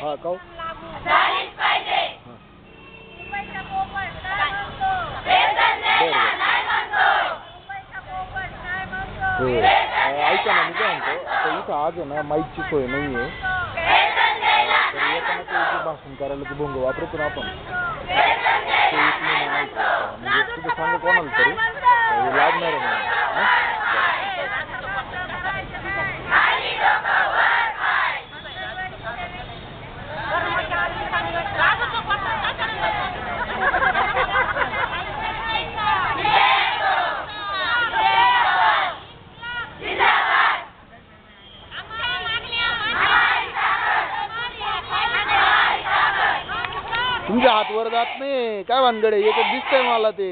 हा का हो? ऐका ना मी काय म्हणतो आता इथं आज आहे ना माईकची सोय नाही आहे तर येताना ते जे भाषण करायला ते भोंग वापरतो ना आपण. ते इथलं नाही. म्हणजे तुम्ही सांगा कोणाला तरी? हे लागणार आहे. म्हणून. तुमच्या हात वर जात नाही. काय भानगड आहे? एकच दिसतंय मला ते.